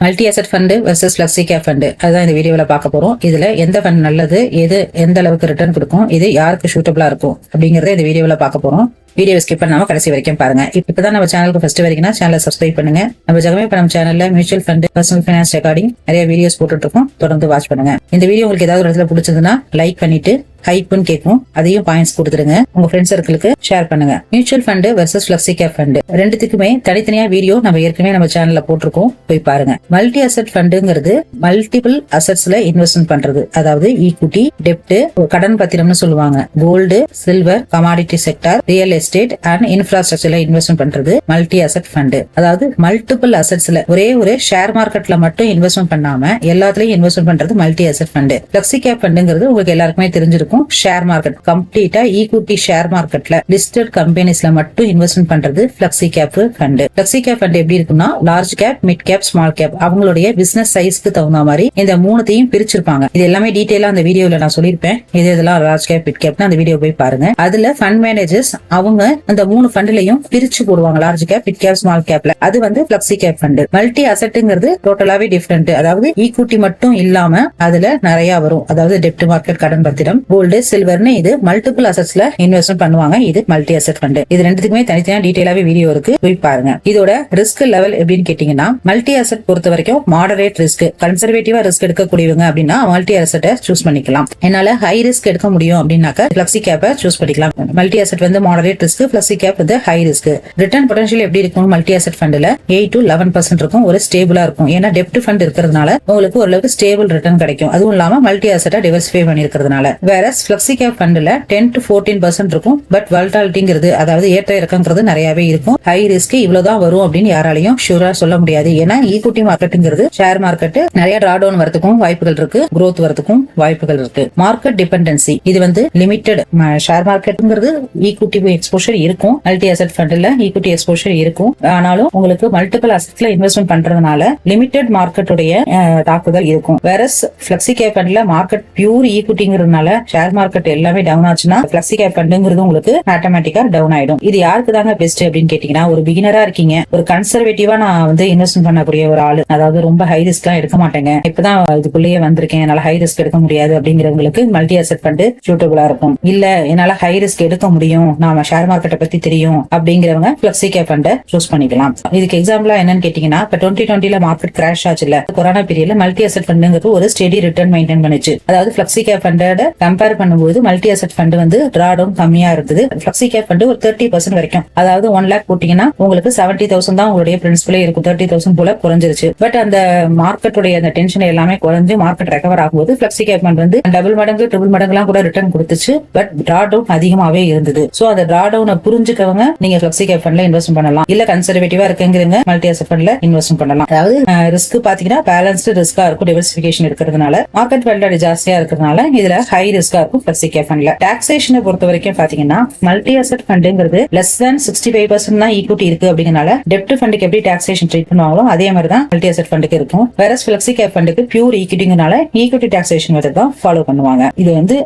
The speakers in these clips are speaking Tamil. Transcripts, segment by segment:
Multi asset fund versus flexi cap fund அதுதான் இந்த வீடியோவில் பார்க்க போகிறோம் இதில் எந்த ஃபண்ட் நல்லது எது எந்த அளவுக்கு ரிட்டர்ன் கொடுக்கும் இது யாருக்கு சூட்டபிளாக இருக்கும் அப்படிங்கிறத இந்த வீடியோவில் பார்க்க போகிறோம் வீடியோ ஸ்கிப் பண்ணாமல் கடைசி வரைக்கும் பாருங்க. இப்பதான் நம்ம சேனலுக்கு ஃபர்ஸ்ட் வரைக்கும் சேனலை சப்ஸ்கிரைப் பண்ணுங்க. நம்ம ஜெகமே பணம் சேனல்ல mutual fund personal finance recording நிறைய வீடியோஸ் போட்டுட்டு இருக்கோம். தொடர்ந்து வாட்ச் பண்ணுங்க. இந்த வீடியோ உங்களுக்கு ஏதாவது ஒரு இடத்துல பிடிச்சதுன்னா லைக் பண்ணிட்டு ஹைப்புன்னு கேட்கும் அதையும் பாயிண்ட்ஸ் கொடுத்துருங்க உங்க ஃப்ரெண்ட்ஸ் சர்க்கிளுக்கு ஷேர் பண்ணுங்க. Mutual fund versus flexi cap fund ரெண்டுத்துக்குமே தனித்தனியா வீடியோ நம்ம ஏற்கனவே நம்ம சேனல்ல போட்டிருக்கோம். போய் பாருங்க. மல்டி அசெட் ஃபண்டுங்கிறது மல்டிபிள் அசெட்ஸ்ல இன்வெஸ்ட்மெண்ட் பண்றது. அதாவது ஈக்விட்டி டெப்ட் கடன் பத்திரம்னு சொல்லுவாங்க. Gold silver commodity sector real estate and இன்ஃப்ராஸ்ட்ரக்சர்ல investment பண்றது மல்டி அசெட் ஃபண்டு அதாவது மல்டிபிள் அசெட்ஸ்ல ஒரே ஒரு ஷேர் மார்க்கெட்ல மட்டும் இன்வெஸ்ட்மெண்ட் பண்ணாம எல்லாத்துலயும் இன்வெஸ்ட்மெண்ட் பண்றது multi asset fund flexi cap ஃபண்டுங்கிறது உங்களுக்கு எல்லாருக்குமே தெரிஞ்சிருக்கும். ஷேர் மார்க்கெட் கம்ப்ளீட்டா ஈக்விட்டி ஷேர் மார்க்கெட்ல லிஸ்டட் கம்பெனிஸ்ல மட்டும் இன்வெஸ்ட்மெண்ட் பண்றது flexi cap fund flexi cap fund எப்படி இருக்குன்னா large cap mid cap small cap அவங்களுடைய பிசினஸ் சைஸ்க்கு தகுந்த மாதிரி இந்த மூணுத்தையும் பிரிச்சிருப்பாங்க. இது எல்லாமே டீட்டெயிலா அந்த வீடியோல நான் சொல்லியிருப்பேன். இது இதெல்லாம் லார்ஜ் கேப் மிட் கேப் அந்த வீடியோ போய் பாருங்க. அதுல ஃபண்ட் மேனேஜர்ஸ் அவங்க அந்த மூணு ஃபண்ட்லயும் பிரிச்சு போடுவாங்க. Large cap mid cap small கேப்ல அது வந்து பிளக்ஸி கேப் ஃபண்ட் மல்டி அசெட்டுங்கிறது டோட்டலாவே டிஃப்ரெண்ட் அதாவது ஈக்விட்டி மட்டும் இல்லாம அதுல நிறைய வரும். அதாவது டெப்ட் மார்க்கெட் கடன் பத்திரம் கோல்டு சில்வர்னு இது மல்டிபிள் அசட்ஸ்ல இன்வெஸ்ட்மெண்ட் பண்ணுவாங்க. இது மல்டி அசெட் ஃபண்ட் இது ரெண்டுத்துக்குமே தனித்தனியா டீடைலாவே வீடியோ இருக்கு. போய் பாருங்க. இதோட ரிஸ்க் லெவல் எப்படின்னு கேட்டீங்கன்னா மல்டி அசெட் பொறுத்த வரைக்கும் மாடரேட் ரிஸ்க் கன்சர்வேட்டிவா ரிஸ்க் எடுக்கக்கூடியவங்க அப்படின்னா மல்டி அசெட்டை சூஸ் பண்ணிக்கலாம். என்னால ஹை ரிஸ்க் எடுக்க முடியும் அப்படின்னாக்க பிளக்ஸி கேப்பை சூஸ் பண்ணிக்கலாம். மல்டி அசெட் வந்து மாடரேட் ரிஸ்க் பிளக்ஸி கேப் வந்து ஹை ரிஸ்க் ரிட்டர்ன் பொட்டன்ஷியல் எப்படி இருக்கும் மல்டி அசெட் ஃபண்ட்ல எயிட் டு லெவன் பர்சன்ட் இருக்கும். ஒரு ஸ்டேபிளா இருக்கும். ஏன்னா டெப்ட் ஃபண்ட் இருக்கிறதுனால உங்களுக்கு ஓரளவுக்கு ஸ்டேபிள் ரிட்டர்ன் கிடைக்கும். அதுவும் இல்லாம மல்டி அசெட்டை டிவர்சிஃபை பண்ணிருக்கிறதுனால வேற பிளக்ஸி கேப் ஃபண்ட்ல டென் டு ஃபோர்டீன் பர்சன்ட் இருக்கும். பட் வல்டாலிட்டிங்கிறது அதாவது ஏற்ற இறக்கங்கிறது நிறையவே இருக்கும். ஹை ரிஸ்க் இவ்வளவுதான் வரும் அப்படின்னு யாராலையும் ஷூரா சொல்ல முடியாது. ஏன்னா ஈக்குட்டி மார்க்கெட்டுங்கிறது ஷேர் மார்க்கெட் நிறைய டிராடவுன் வரதுக்கும் வாய்ப்புகள் இருக்கு. குரோத் வரதுக்கும் வாய்ப்புகள் இருக்கு. மார்க்கெட் டிபெண்டன்சி இது வந்து லிமிடெட் ஷேர் மார்க்கெட்டுங்கிறது ஈக்குட்டி எக்ஸ்போஷர் இருக்கும். மல்டி அசெட் ஃபண்ட்ல ஈக்குட்டி எக்ஸ்போஷர் இருக்கும். ஆனாலும் உங்களுக்கு மல்டிபிள் அசெட்ல இன்வெஸ்ட்மெண்ட் பண்றதுனால லிமிடெட் மார்க்கெட்டுடைய தாக்குதல் இருக்கும். வேற பிளக்ஸி கேப் ஃபண்ட்ல மார்க்கெட் பியூர் ஈக்குட்டிங்கிறதுனால ஷேர் மார்க்கெட் எல்லாமே டவுன் ஆச்சுன்னா பிளக்ஸி கேப் ஃபண்டுங்கிறது உங்களுக்கு ஆட்டோமேட்டிக்கா டவுன் ஆயிடும். இது யாருக்கு தாங்க பெஸ்ட் அப்படின்னு கேட்டீங்கன்னா ஒரு பிகினரா இருக்கீங்க. ஒரு கன்சர்வேட்டிவா நான் வந்து இன்வெஸ்ட்மெண்ட் பண்ணக்கூடிய ஒரு ஆளு. அதாவது ரொம்ப ஹை ரிஸ்க் எல்லாம் எடுக்க மாட்டேங்க. இப்பதான் இதுக்குள்ளேயே வந்திருக்கேன். என்னால ஹை ரிஸ்க் எடுக்க முடியாது அப்படிங்கிறவங்களுக்கு மல்டி அசெட் ஃபண்டு சூட்டபிளா இருக்கும். இல்ல என்னால ஹை ரிஸ்க் எடுக்க முடியும். நாம ஷேர் மார்க்கெட்டை பத்தி தெரியும் அப்படிங்கிறவங்க பிளக்ஸி கேப் ஃபண்டை சூஸ் பண்ணிக்கலாம். இதுக்கு எக்ஸாம்பிளா என்னன்னு கேட்டீங்கன்னா இப்ப டுவெண்ட்டி டுவெண்ட்டில மார்க்கெட் கிராஷ் ஆச்சு இல்ல கொரோனா பீரியட்ல மல்டி அசெட் ஃபண்டுங்கிறது ஒரு ஸ்டெடி ரிட்டர்ன் மெயின்டைன் பண்ணுச்சு. அதாவது பிளக்ஸி கேப் ஃபண்டோட கம்பேர் பண்ணும்போது மல்டி அசட் ஃபண்ட் வந்து ட்ராடவுன் கம்மியா இருந்தது ஃபிளக்ஸி கேப் ஃபண்ட் ஒரு தேர்ட்டி பர்சன்ட் வரைக்கும். அதாவது ஒன் லேக் போட்டீங்கன்னா உங்களுக்கு செவன்டி தௌசண்ட் தான் உங்களுடைய பிரின்சிபலே இருக்கும். தேர்ட்டி தௌசண்ட் போல குறைஞ்சிருச்சு. பட் அந்த மார்க்கெட்டுடைய அந்த டென்ஷன் எல்லாமே குறைஞ்சு மார்க்கெட் ரெக்கவர் ஆகும்போது ஃபிளக்ஸி கேப் ஃபண்ட் வந்து டபுள் மடங்கு ட்ரிபிள் மடங்குலாம் கூட ரிட்டர்ன் கொடுத்துச்சு. பட் ட்ரா டவுன் அதிகமாவே இருந்தது. சோ அந்த டிரா டவுனை புரிஞ்சுக்கவங்க நீங்க ஃபிளக்ஸி கேப் ஃபண்ட்ல இன்வெஸ்ட் பண்ணலாம். இல்ல கன்சர்வேட்டிவா இருக்குங்கிறங்க மல்டி அசட் ஃபண்ட்ல இன்வெஸ்ட் பண்ணலாம். அதாவது ரிஸ்க் பாத்தீங்கன்னா பேலன்ஸ்டு ரிஸ்கா இருக்கும். டிவர்சிபிகேஷன் இருக்கிறதுனால மார்க்கெட் வேல்டாடி ஜாஸ்தியா இருக்கிறதுனால இதுல ஹை ரிஸ்க் இருக்கும் பிளக்ஸி கேப் ஃபண்ட்ல டாக்ஸேஷனை பொறுத்த வரைக்கும் பாத்தீங்கன்னா multi asset ஃபண்டுங்கிறது less than sixty five percent தான் ஈக்விட்டி இருக்கு அப்படிங்கனால டெப்ட் ஃபண்டுக்கு எப்படி டாக்ஸேஷன் ட்ரீட் பண்ணுவாங்களோ அதே மாதிரி தான் மல்டி அசெட் ஃபண்டுக்கு இருக்கும் வேற பிளக்ஸி கேப் ஃபண்டுக்கு பியூர் ஈக்விட்டிங்கனால ஈக்விட்டி டாக்ஸேஷன் மெத்தட் தான் ஃபாலோ பண்ணுவாங்க. இது வந்து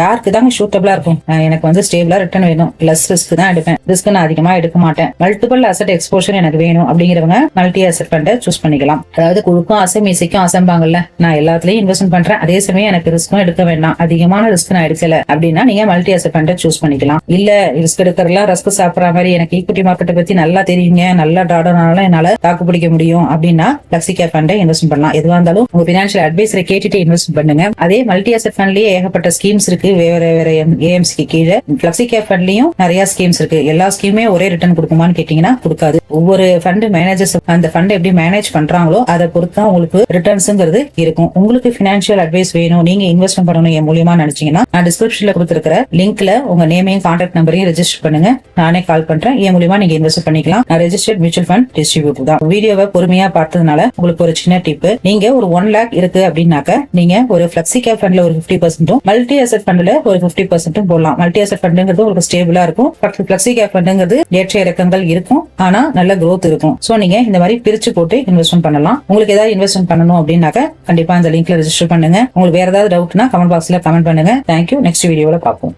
யாருக்கு தாங்க சூட்டபிளா இருக்கும்? எனக்கு வந்து ஸ்டேபிளா ரிட்டர்ன் வேணும். லெஸ் ரிஸ்க் தான் எடுப்பேன். ரிஸ்க் நான் அதிகமா எடுக்க மாட்டேன். மல்டிபிள் அசெட் எக்ஸ்போஷர் எனக்கு வேணும் அப்படிங்கிறவங்க மல்டி அசெட் ஃபண்டை சூஸ் பண்ணிக்கலாம். அதாவது குழுக்கும் அசை மீசைக்கும் அசம்பாங்கல்ல. நான் எல்லாத்துலயும் இன்வெஸ்ட்மெண்ட் பண்றேன். அதே சமயம் எனக்கு ரிஸ்க்கும் எடுக்க வேண்டாம். அதிகமான ரிஸ்க் நான் எடுக்கல. அப்படின்னா நீங்க மல்டி அசட் ஃபண்டை சூஸ் பண்ணிக்கலாம். இல்ல ரிஸ்க் எடுக்கிறதுலாம் ரிஸ்க் சாப்பிட்ற மாதிரி எனக்கு ஈக்விட்டி மார்க்கெட்டை பத்தி நல்லா தெரியுங்க. நல்லா டாடனால என்னால தாக்கு பிடிக்க முடியும். அப்படின்னா பிளக்ஸி கேர் ஃபண்டை இன்வெஸ்ட் பண்ணலாம். எதுவா இருந்தாலும் உங்க பினான்சியல் அட்வைஸரை கேட்டுட்டு இன்வெஸ்ட் பண்ணுங்க. அதே மல்டி அசெட் ஃபண்ட்லயே ஏகப்பட்ட ஸ்கீம்ஸ் இருக்கு. வேற வேற ஏஎம்சிக்கு கீழே. பிளக்ஸி கேர் ஃபண்ட்லயும் நிறைய ஸ்கீம்ஸ் இருக்கு. எல்லா ஸ்கீமே ஒரே ரிட்டர்ன் கொடுக்குமான்னு கேட்டீங்கன்னா கொடுக்காது. ஒவ்வொரு ஃபண்ட் மேனேஜர்ஸ் அந்த ஃபண்ட் எப்படி மேனேஜ் பண்றாங்களோ அதை பொறுத்து உங்களுக்கு ரிட்டர்ன்ஸ்ங்கிறது இருக்கும். உங்களுக்கு பினான்சியல் அட்வைஸ் வேணும். நீங்க இன்வெஸ்ட்மெண்ட் பண்ணணும் என் மூலியமா நினைச்சீங்கன்னா நான் டிஸ்கிரிப்ஷன்ல கொடுத்துருக்கிற லிங்க்ல உங்க நேமையும் கான்டாக்ட் நம்பரையும் ரெஜிஸ்டர் பண்ணுங்க. நானே கால் பண்றேன். என் மூலியமா நீங்க இன்வெஸ்ட் பண்ணிக்கலாம். நான் ரெஜிஸ்டர்ட் மியூச்சுவல் ஃபண்ட் டிஸ்ட்ரிபியூட்டர் தான். வீடியோவை பொறுமையா பார்த்ததுனால உங்களுக்கு ஒரு சின்ன டிப் நீங்க ஒரு ஒன் லேக் இருக்கு அப்படின்னாக்க நீங்க ஒரு பிளெக்சி கேப் ஃபண்ட்ல ஒரு பிப்டி பர்சன்ட்டும் மல்டி அசட் ஃபண்ட்ல ஒரு பிப்டி பர்சன்ட்டும் போடலாம். மல்டி அசெட் ஃபண்டுங்கிறது உங்களுக்கு ஸ்டேபிளா இருக்கும். பிளக்ஸி கேப் ஃபண்டுங்கிறது ஏற்ற இறக்கங்கள் இருக்கும். ஆனா நல்ல க்ரோத் இருக்கும். சோ நீங்க இந்த மாதிரி பிரிச்சு போட்டு இன்வெஸ்ட்மெண்ட் பண்ணலாம். உங்களுக்கு ஏதாவது இன்வெஸ்ட்மெண்ட் பண்ணணும் அப்படின்னாக்க கண்டிப்பா இந்த லிங்க்ல ரெஜிஸ்டர் பண்ணுங்க. உங்களுக்கு வேற ஏதாவது டவுட்னா கமெண்ட் பாக்ஸ்ல கமெண்ட் பண்ணுங்க. தேங்க்யூ நெக்ஸ்ட் வீடியோவில் பார்ப்போம்.